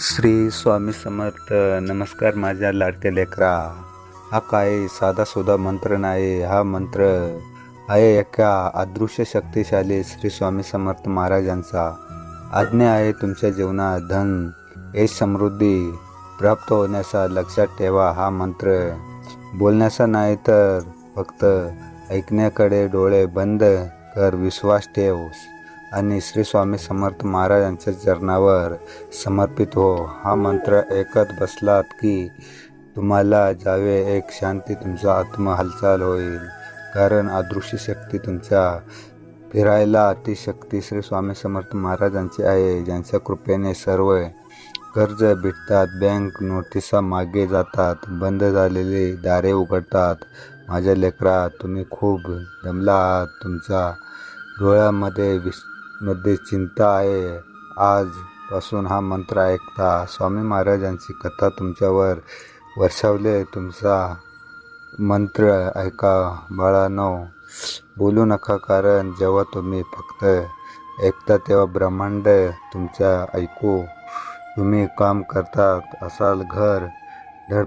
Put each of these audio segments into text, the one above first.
श्री स्वामी समर्थ नमस्कार माझ्या लाडक्या लेकरा. हा काय साधा सुधा मंत्र नाही हा मंत्र आहे एका अदृश्य शक्तिशाली श्री स्वामी समर्थ महाराजांचा. आज्ञा आहे तुमच्या जीवनात धन यश समृद्धी प्राप्त होण्याचा लक्षात ठेवा हा मंत्र. बोलण्याचा नाही तर फक्त ऐकण्याकडे डोळे बंद कर विश्वास ठेव. आणि श्री स्वामी समर्थ महाराजांच्या चरणावर समर्पित हो. हा मंत्र ऐकत बसलात की तुम्हाला जावे एक शांती तुमचा आत्म हालचाल होईल. कारण अदृश्य शक्ती तुमच्या फिरायला अतिशक्ती शक्ती श्री स्वामी समर्थ महाराजांची आहे. ज्यांच्या कृपेने सर्व कर्ज भेटतात बँक नोटिसा मागे जातात बंद झालेली दारे उघडतात. माझ्या लेकरा तुम्ही खूप दमला आहात तुमच्या डोळ्यामध्ये विस मध्ये चिंता आहे. आजपासून हा मंत्र ऐकता स्वामी महाराजांची कथा तुमच्यावर वर्षावले तुमचा मंत्र ऐका बाळानो. बोलू नका कारण जेव्हा तुम्ही फक्त ऐकता तेव्हा ब्रह्मांड तुमच्या ऐकू. तुम्ही काम करतात असाल घर धड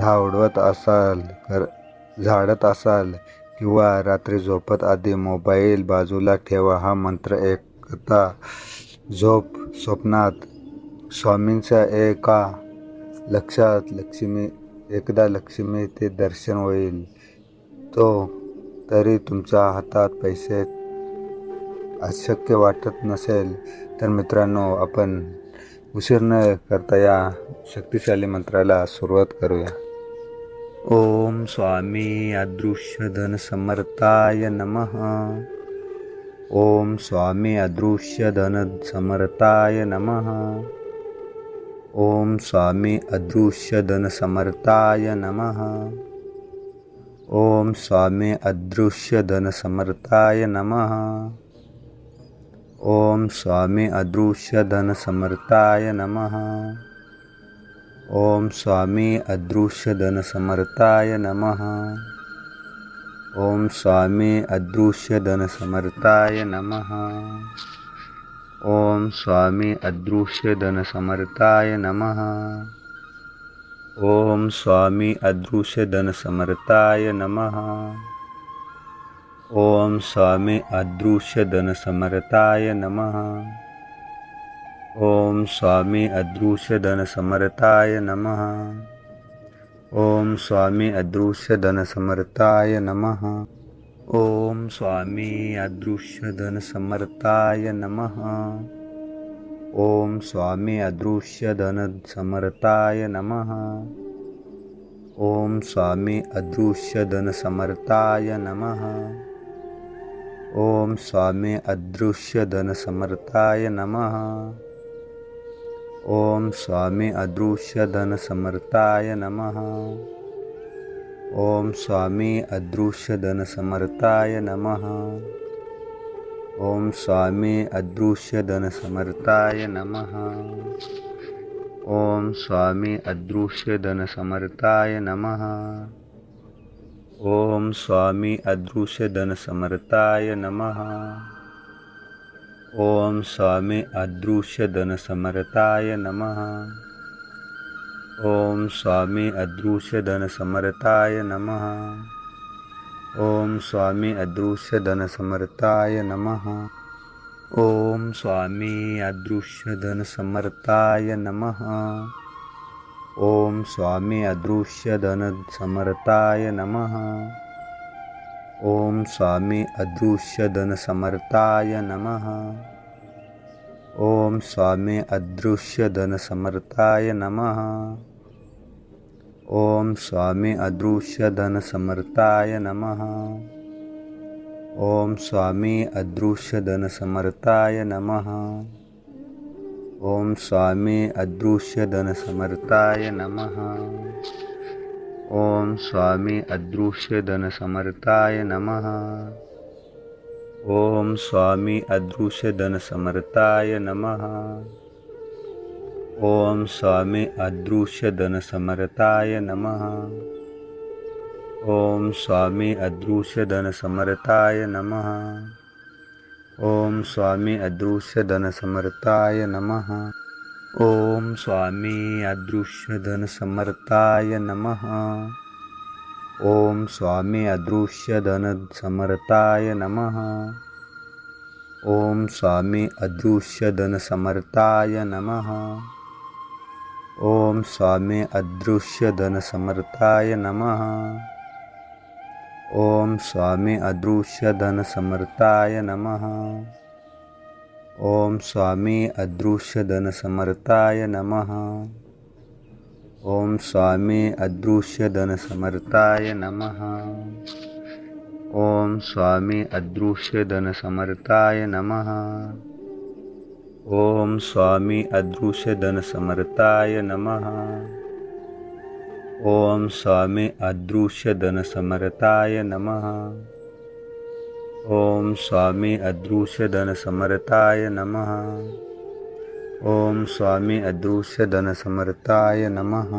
धावडवत असाल कर झाडत असाल किंवा रात्री झोपत आधी मोबाईल बाजूला ठेवा. हा मंत्र आता झोप स्वप्नात स्वामींच्या एका लक्षात लक्ष्मी एकदा लक्ष्मी ते दर्शन होईल. तो तरी तुमच्या हातात पैसे अशक्य वाटत नसेल. तर मित्रांनो आपण उशीर न करता या शक्तिशाली मंत्राला सुरुवात करूया. ओम स्वामी अदृश्य धन समर्थाय नमः. ॐ स्वामी अदृश्यधनसमर्थाय नमः। ॐ स्वामी अदृश्यधनसमर्थाय नमः। ॐ स्वामी अदृश्यधनसमर्थाय नमः। ॐ स्वामी अदृश्यधनसमर्थाय नमः। ॐ स्वामी अदृश्यधनसमर्थाय नमः। ओम स्वामी अदृश्य धन समर्थाय नमः। ओम स्वामी अदृश्य धन समर्थाय नमः। ओम स्वामी अदृश्य धन समर्थाय नमः। ओम स्वामी अदृश्य धन समर्थाय नमः। ओम स्वामी अदृश्य धन समर्थाय नमः। ॐ स्वामी अदृश्यधनसमर्थाय नमः। ॐ स्वामी अदृश्यधनसमर्थाय नमः। ॐ स्वामी अदृश्यधनसमर्थाय नमः। ॐ स्वामी अदृश्यधनसमर्थाय नमः। ॐ स्वामी अदृश्यधनसमर्थाय नमः। ॐ स्वामी अदृश्यधनसमर्थाय नम। ॐ स्वामी अदृश्य धन अदृश्यधनसमर्थाय नम। ॐ स्वामी अदृश्य धन अदृश्यधनसमर्थाय नम। ॐ स्वामी अदृश्य धन अदृश्यधनसमर्थाय नम। ॐ स्वामी अदृश्य धन अदृश्यधनसमर्थाय नमः। ओम स्वामी अदृश्य धन समर्थाय नमः। ओम स्वामी अदृश्य धन समर्थाय नमः। ओम स्वामी अदृश्य धन समर्थाय नमः। ओम स्वामी अदृश्य धन समर्थाय नमः। ओम स्वामी अदृश्य धन समर्थाय नमः। ओम स्वामी अदृश्य धन समर्थाय नमः। ओम स्वामी अदृश्य धन समर्थाय नमः। ओम स्वामी अदृश्य धन समर्थाय नमः। ओम स्वामी अदृश्य धन समर्थाय नमः। ओम स्वामी अदृश्य धन समर्थाय नमः। ॐ स्वामी अदृश्यधनसमर्थाय नमः। ॐ स्वामी अदृश्यधनसमर्थाय नमः। ॐ स्वामी अदृश्यधनसमर्थाय नमः। ॐ स्वामी अदृश्यधनसमर्थाय नमः। ॐ स्वामी अदृश्यधनसमर्थाय नमः। ॐ स्वामी अदृश्यधनसमर्थाय नमः। ॐ स्वामी अदृश्यधनसमर्थाय नमः। ॐ स्वामी अदृश्यधनसमर्थाय नमः। ॐ स्वामी अदृश्यधनसमर्थाय नमः। ॐ स्वामी अदृश्यधनसमर्थाय नमः। ॐ स्वामी अदृश्यदनसमर्थाय नमः। ॐ स्वामी अदृश्यधनसमर्थाय नमः। ॐ स्वामी अदृश्यधनसमर्थाय नमः। ॐ स्वामी अदृश्यधनसमर्थाय नमः। ॐ स्वामी अदृश्यधनसमर्थाय नमः। ॐ स्वामी अदृश्य धन अदृश्यधनसमर्ताय नमः। ॐ स्वामी अदृश्य धन अदृश्यधनसमर्ताय नमः।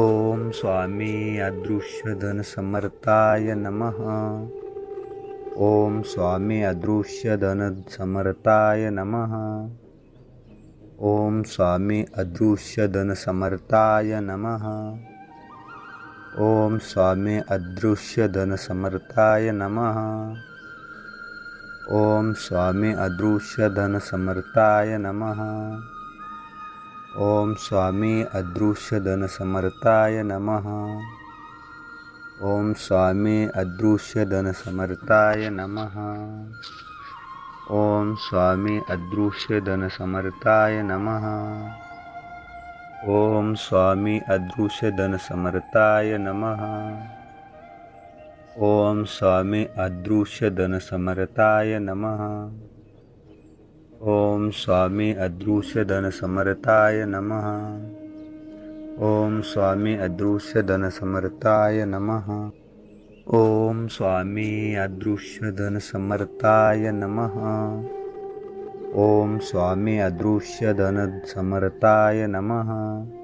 ॐ स्वामी अदृश्य धन अदृश्यधनसमर्ताय नमः। ॐ स्वामी अदृश्यधनसमर्ताय नमः। ॐ स्वामी अदृश्यधनसमर्ताय नमः। ॐ स्वामी अदृश्यधनसमर्ताय नमः। ॐ स्वामी अदृश्यधनसमर्थाय नमः। ॐ स्वामी अदृश्यधनसमर्थाय नमः। ॐ स्वामी अदृश्यधनसमर्थाय नमः। ॐ स्वामी अदृश्यधनसमर्थाय नमः। ॐ स्वामी अदृश्यधनसमर्थाय नमः। ओम स्वामी अदृश्य धन समरताय नम। ओम स्वामी अदृश्य धन समरताय नम। ओम स्वामी अदृश्य धन समरताय नम। ओम स्वामी अदृश्य धन समरताय नम। ओम स्वामी अदृश्यधनसमरताय नमः।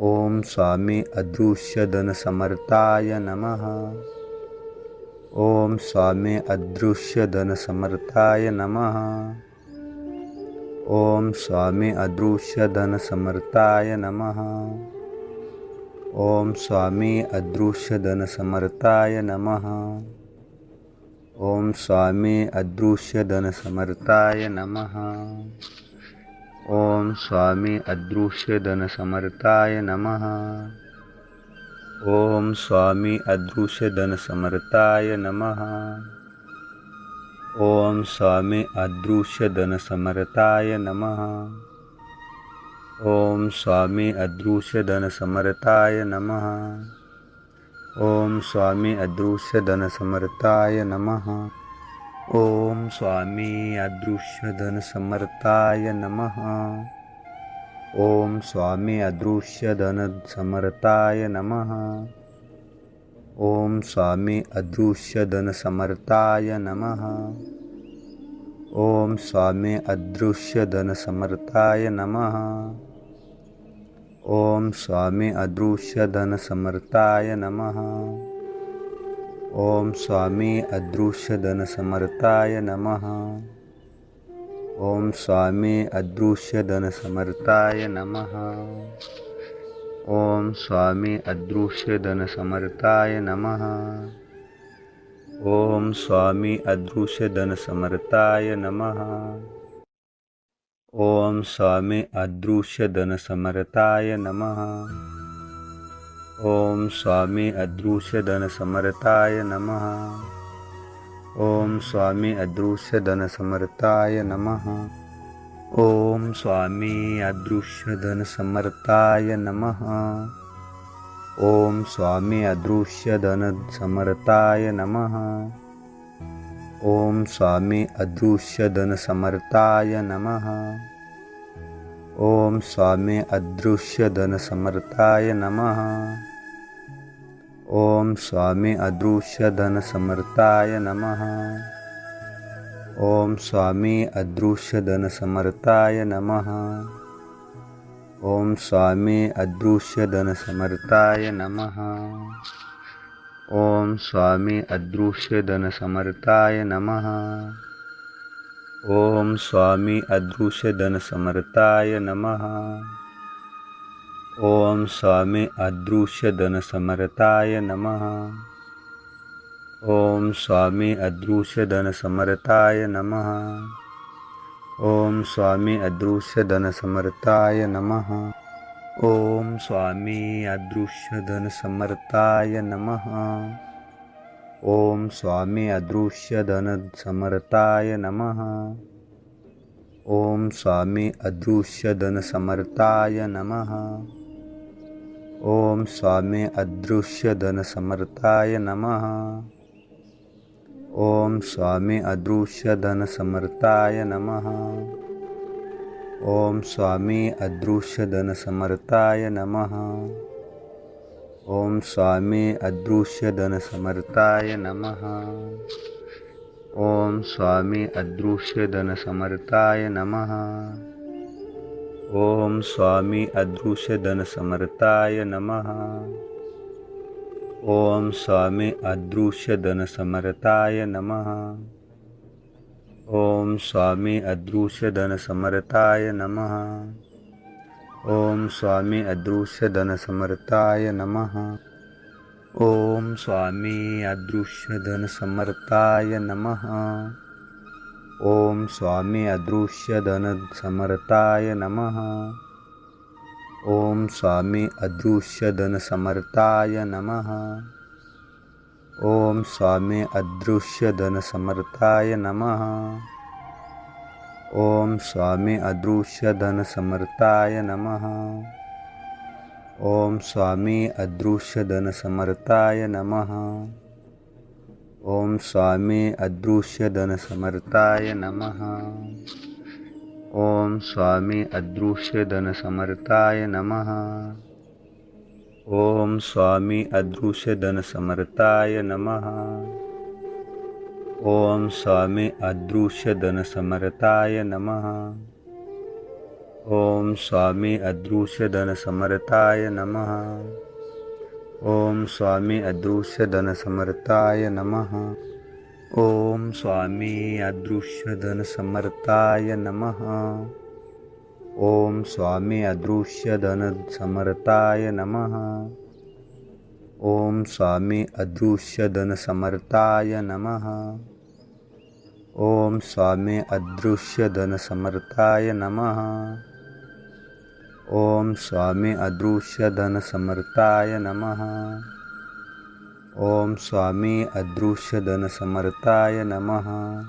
ॐ स्वामी अदृश्यधनसमर्थाय नमः। ॐ स्वामी अदृश्यधनसमर्थाय नम। ॐ स्वामी अदृश्यधनसमर्थाय नम। ॐ स्वामी अदृश्यधनसमर्थाय नमः। ॐ स्वामी अदृश्य धन अदृश्यधनसमर्थाय नमः। ओम स्वामी अदृश्य धन समर्थाय नमः। ओम स्वामी अदृश्य धन समर्थाय नमः। ओम स्वामी अदृश्य धन समर्थाय नमः। ओम स्वामी अदृश्य धन समर्थाय नमः। ओम स्वामी अदृश्य धन समर्थाय नमः। ॐ स्वामी अदृश्यधनसमर्थाय नमः। ॐ स्वामी अदृश्यधनसमर्थाय नमः। ॐ स्वामी अदृश्यधनसमर्थाय नमः। ॐ स्वामी अदृश्यधनसमर्थाय नमः। ॐ स्वामी अदृश्यधनसमर्थाय नमः। ॐ स्वामी अदृश्यधनसमर्थाय नमः। ॐ स्वामी अदृश्यधनसमर्थाय नमः। ॐ स्वामी अदृश्यधनसमर्थाय नमः। ॐ स्वामी अदृश्यधनसमर्थाय नमः। ॐ स्वामी अदृश्यधनसमर्थाय नमः। ॐ स्वामी अदृश्यधनसमर्ताय नमः। ॐ स्वामी अदृश्यधनसमर्ताय नमः। ॐ स्वामी अदृश्यधनसमर्ताय नमः। ॐ स्वामी अदृश्यधनसमर्ताय नमः। ॐ स्वामी अदृश्यधनसमर्ताय नमः। ओम स्वामी अदृश्य धन समर्थाय नमः। ओम स्वामी अदृश्य धन समर्थाय नमः। ओम स्वामी अदृश्य धन समर्थाय नमः। ओम स्वामी अदृश्य धन समर्थाय नमः। ओम स्वामी अदृश्य धन समर्थाय नमः। ओम स्वामी अदृश्य अदृश्यधनसमर्थाय नमः। ओम स्वामी अदृश्य अदृश्यधनसमर्थाय नमः। ओम स्वामी अदृश्य अदृश्यधनसमर्थाय नमः। ओम स्वामी अदृश्य अदृश्यधनसमर्थाय नमः। ओम स्वामी अदृश्य अदृश्यधनसमर्थाय नमः। ॐ स्वामी अदृश्यधनसमर्थाय नमः। ॐ स्वामी अदृश्यधनसमर्थाय नमः। ॐ स्वामी अदृश्यधनसमर्थाय नमः। ॐ स्वामी अदृश्यधनसमर्थाय नमः। ॐ स्वामी अदृश्यधनसमर्थाय नमः। ओम स्वामी अदृश्य धन समर्थाय नमः। ओम स्वामी अदृश्य धन समर्थाय नमः। ओम स्वामी अदृश्य धन समर्थाय नमः। ओम स्वामी अदृश्य धन समर्थाय नमः। ओम स्वामी अदृश्य धन समर्थाय नमः। ॐ स्वामी अदृश्यधनसमर्थाय नमः। ॐ स्वामी अदृश्यधनसमर्थाय नमः। ॐ स्वामी अदृश्यधनसमर्थाय नमः। ॐ स्वामी अदृश्यधनसमर्थाय नमः। ॐ स्वामी अदृश्यधनसमर्थाय नमः। ॐ स्वामी अदृश्य धन अदृश्यधनसमर्थाय नम। ॐ स्वामी अदृश्य धन अदृश्यधनसमर्थाय नम। ॐ स्वामी अदृश्य धन अदृश्यधनसमर्थाय नम। ॐ स्वामी अदृश्य धन अदृश्यधनसमर्थाय नम। ॐ स्वामी अदृश्य धन अदृश्यधनसमर्थाय नमः। ओम स्वामी अदृश्य धन समर्थाय नमः। ओम स्वामी अदृश्य धन समर्थाय नमः। ओम स्वामी अदृश्य धन समर्थाय नमः। ओम स्वामी अदृश्य धन समर्थाय नमः। ओम स्वामी अदृश्य धन समर्थाय नमः। ओम स्वामी अदृश्य धन समर्थाय नमः। ओम स्वामी अदृश्य धन समर्थाय नमः। ओम स्वामी अदृश्य धन समर्थाय नमः। ओम स्वामी अदृश्य धन समर्थाय नमः।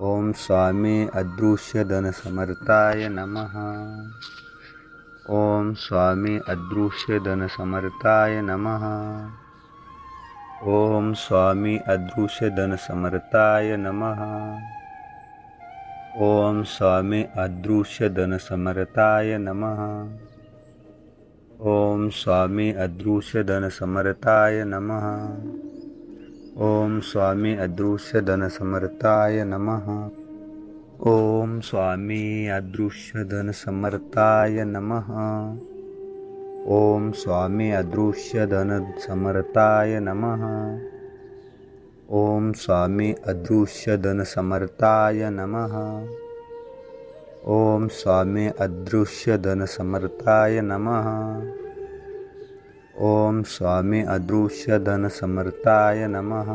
ओम स्वामी अदृश्य धन समर्थाय नमः। ओम स्वामी अदृश्य धन समर्थाय नमः। ॐ स्वामी अदृशधनसमर्थाय नमः। ॐ स्वामी अदृश्यधनसमर्थाय नमः। ॐ स्वामी अदृश्यधनसमर्थाय नमः। ॐ स्वामी अदृश्यधनसमर्थाय नमः। ॐ स्वामी अदृश्यधनसमर्थाय नमः। ॐ स्वामी अदृश्यधनसमर्थाय नमः। ॐ स्वामी अदृश्यधनसमर्थाय नमः। ॐ स्वामी अदृश्यधनसमर्थाय नमः। ॐ स्वामी अदृश्यधनसमर्थाय नमः।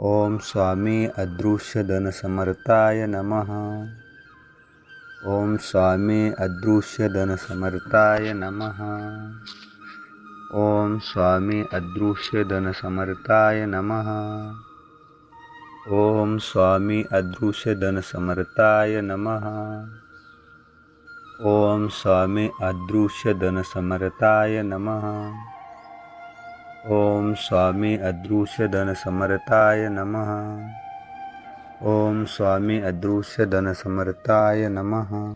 ॐ स्वामी अदृश्यधनसमर्थाय नमः। ओम स्वामी अदृश्य धन समर्थाय नमः। ओम स्वामी अदृश्य धन समर्थाय नमः। ओम स्वामी अदृश्य धन समर्थाय नमः। ओम स्वामी अदृश्य धन समर्थाय नमः। ओम स्वामी अदृश्य धन समर्थाय नमः। ओम स्वामी अदृश्य धनसमर्थाय नमः।